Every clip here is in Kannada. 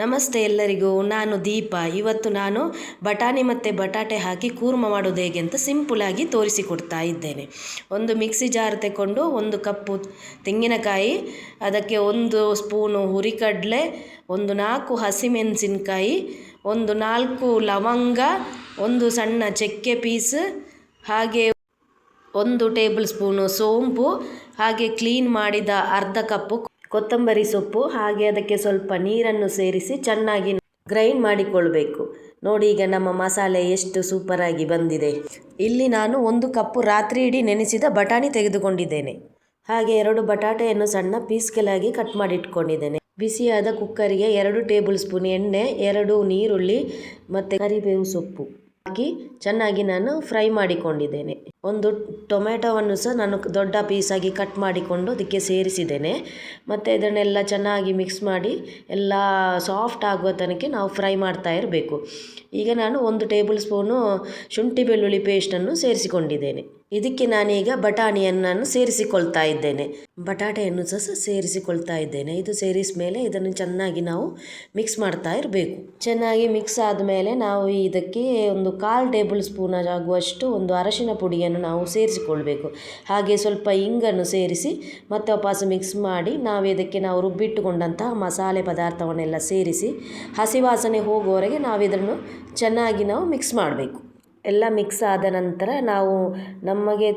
ನಮಸ್ತೆ ಎಲ್ಲರಿಗೂ, ನಾನು ದೀಪ. ಇವತ್ತು ನಾನು ಬಟಾಣಿ ಮತ್ತು ಬಟಾಟೆ ಹಾಕಿ ಕೂರ್ಮ ಮಾಡೋದು ಹೇಗೆ ಅಂತ ಸಿಂಪುಲಾಗಿ ತೋರಿಸಿಕೊಡ್ತಾ ಇದ್ದೇನೆ. ಒಂದು ಮಿಕ್ಸಿ ಜಾರ್ ತಗೊಂಡು ಒಂದು ಕಪ್ಪು ತೆಂಗಿನಕಾಯಿ, ಅದಕ್ಕೆ ಒಂದು ಸ್ಪೂನು ಹುರಿಕಡಲೆ, ಒಂದು ನಾಲ್ಕು ಹಸಿಮೆಣಸಿನ್ಕಾಯಿ, ಒಂದು ನಾಲ್ಕು ಲವಂಗ, ಒಂದು ಸಣ್ಣ ಚಕ್ಕೆ ಪೀಸ್, ಹಾಗೆ ಒಂದು ಟೇಬಲ್ ಸ್ಪೂನು ಸೋಂಪು, ಹಾಗೆ ಕ್ಲೀನ್ ಮಾಡಿದ ಅರ್ಧ ಕಪ್ಪು ಕೊತ್ತಂಬರಿ ಸೊಪ್ಪು, ಹಾಗೆ ಅದಕ್ಕೆ ಸ್ವಲ್ಪ ನೀರನ್ನು ಸೇರಿಸಿ ಚೆನ್ನಾಗಿ ಗ್ರೈಂಡ್ ಮಾಡಿಕೊಳ್ಬೇಕು. ನೋಡಿ ಈಗ ನಮ್ಮ ಮಸಾಲೆ ಎಷ್ಟು ಸೂಪರಾಗಿ ಬಂದಿದೆ. ಇಲ್ಲಿ ನಾನು ಒಂದು ಕಪ್ಪು ರಾತ್ರಿ ಇಡೀ ನೆನೆಸಿದ ಬಟಾಣಿ ತೆಗೆದುಕೊಂಡಿದ್ದೇನೆ. ಹಾಗೆ ಎರಡು ಬಟಾಟೆಯನ್ನು ಸಣ್ಣ ಪೀಸ್ಗಳಾಗಿ ಕಟ್ ಮಾಡಿಟ್ಕೊಂಡಿದ್ದೇನೆ. ಬಿಸಿಯಾದ ಕುಕ್ಕರಿಗೆ ಎರಡು ಟೇಬಲ್ ಸ್ಪೂನ್ ಎಣ್ಣೆ, ಎರಡು ನೀರುಳ್ಳಿ ಮತ್ತು ಕರಿಬೇವು ಸೊಪ್ಪು. ಹಾಕಿ ಚೆನ್ನಾಗಿ ನಾನು ಫ್ರೈ ಮಾಡಿಕೊಂಡಿದ್ದೇನೆ. ಒಂದು ಟೊಮೆಟೊವನ್ನು ಸಹ ನಾನು ದೊಡ್ಡ ಪೀಸಾಗಿ ಕಟ್ ಮಾಡಿಕೊಂಡು ಅದಕ್ಕೆ ಸೇರಿಸಿದ್ದೇನೆ. ಮತ್ತು ಇದನ್ನೆಲ್ಲ ಚೆನ್ನಾಗಿ ಮಿಕ್ಸ್ ಮಾಡಿ ಎಲ್ಲ ಸಾಫ್ಟ್ ಆಗುವ ತನಕ ನಾವು ಫ್ರೈ ಮಾಡ್ತಾ ಇರಬೇಕು. ಈಗ ನಾನು ಒಂದು ಟೇಬಲ್ ಸ್ಪೂನು ಶುಂಠಿ ಬೆಳ್ಳುಳ್ಳಿ ಪೇಸ್ಟನ್ನು ಸೇರಿಸಿಕೊಂಡಿದ್ದೇನೆ. ಇದಕ್ಕೆ ನಾನೀಗ ಬಟಾಣಿಯನ್ನು ನಾನು ಸೇರಿಸಿಕೊಳ್ತಾ ಇದ್ದೇನೆ. ಬಟಾಟೆಯನ್ನು ಸಹ ಸೇರಿಸಿಕೊಳ್ತಾ ಇದ್ದೇನೆ. ಇದು ಸೇರಿಸ ಮೇಲೆ ಇದನ್ನು ಚೆನ್ನಾಗಿ ನಾವು ಮಿಕ್ಸ್ ಮಾಡ್ತಾ ಇರಬೇಕು. ಚೆನ್ನಾಗಿ ಮಿಕ್ಸ್ ಆದಮೇಲೆ ನಾವು ಇದಕ್ಕೆ ಒಂದು ಕಾಲು ಟೇಬಲ್ ಸ್ಪೂನ್ ಆಗುವಷ್ಟು ಒಂದು ಅರಶಿನ ಪುಡಿಯನ್ನು ನಾವು ಸೇರಿಸಿಕೊಳ್ಬೇಕು. ಹಾಗೆ ಸ್ವಲ್ಪ ಇಂಗನ್ನು ಸೇರಿಸಿ ಮತ್ತೆ ವಾಪಸ್ ಮಿಕ್ಸ್ ಮಾಡಿ ನಾವು ಇದಕ್ಕೆ ನಾವು ರುಬ್ಬಿಟ್ಟುಕೊಂಡಂತಹ ಮಸಾಲೆ ಪದಾರ್ಥವನ್ನೆಲ್ಲ ಸೇರಿಸಿ ಹಸಿವಾಸನೆ ಹೋಗುವವರೆಗೆ ನಾವು ಇದನ್ನು ಚೆನ್ನಾಗಿ ನಾವು ಮಿಕ್ಸ್ ಮಾಡಬೇಕು. ಎಲ್ಲ ಮಿಕ್ಸ್ ಆದ ನಂತರ ನಾವು ನಮಗೆ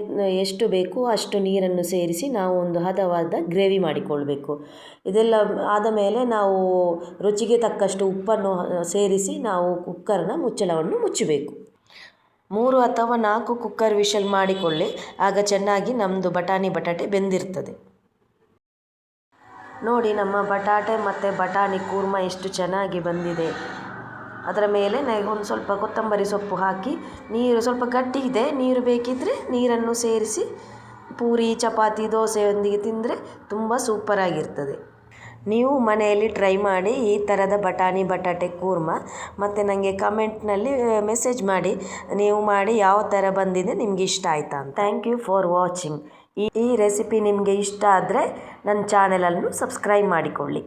ಎಷ್ಟು ಬೇಕು ಅಷ್ಟು ನೀರನ್ನು ಸೇರಿಸಿ ನಾವು ಒಂದು ಹದವಾದ ಗ್ರೇವಿ ಮಾಡಿಕೊಳ್ಬೇಕು. ಇದೆಲ್ಲ ಆದ ಮೇಲೆ ನಾವು ರುಚಿಗೆ ತಕ್ಕಷ್ಟು ಉಪ್ಪನ್ನು ಸೇರಿಸಿ ನಾವು ಕುಕ್ಕರ್ನ ಮುಚ್ಚಳವನ್ನು ಮುಚ್ಚಬೇಕು. ಮೂರು ಅಥವಾ ನಾಲ್ಕು ಕುಕ್ಕರ್ ವಿಷಲ್ ಮಾಡಿಕೊಳ್ಳಿ, ಆಗ ಚೆನ್ನಾಗಿ ನಮ್ಮದು ಬಟಾಣಿ ಬಟಾಟೆ ಬೆಂದಿರ್ತದೆ. ನೋಡಿ ನಮ್ಮ ಬಟಾಟೆ ಮತ್ತು ಬಟಾಣಿ ಕೂರ್ಮ ಎಷ್ಟು ಚೆನ್ನಾಗಿ ಬಂದಿದೆ. ಅದರ ಮೇಲೆ ಒಂದು ಸ್ವಲ್ಪ ಕೊತ್ತಂಬರಿ ಸೊಪ್ಪು ಹಾಕಿ, ನೀರು ಸ್ವಲ್ಪ ಗಟ್ಟಿ ಇದೆ, ನೀರು ಬೇಕಿದ್ದರೆ ನೀರನ್ನು ಸೇರಿಸಿ, ಪೂರಿ, ಚಪಾತಿ, ದೋಸೆಯೊಂದಿಗೆ ತಿಂದರೆ ತುಂಬ ಸೂಪರಾಗಿರ್ತದೆ ನೀವು ಮನೆಯಲ್ಲಿ ಟ್ರೈ ಮಾಡಿ ಈ ಥರದ ಬಟಾಣಿ, ಬಟಾಟೆ, ಕೂರ್ಮ ಮತ್ತು ನನಗೆ ಕಮೆಂಟ್ನಲ್ಲಿ ಮೆಸೇಜ್ ಮಾಡಿ. ನೀವು ಮಾಡಿ ಯಾವ ಥರ ಬಂದಿದೆ ನಿಮಗೆ ಇಷ್ಟ ಆಯಿತಾ ಥ್ಯಾಂಕ್ ಯು ಫಾರ್ ವಾಚಿಂಗ್ ಈ ಈ ರೆಸಿಪಿ ನಿಮಗೆ ಇಷ್ಟ ಆದರೆ ನನ್ನ ಚಾನೆಲನ್ನು ಸಬ್ಸ್ಕ್ರೈಬ್ ಮಾಡಿಕೊಳ್ಳಿ.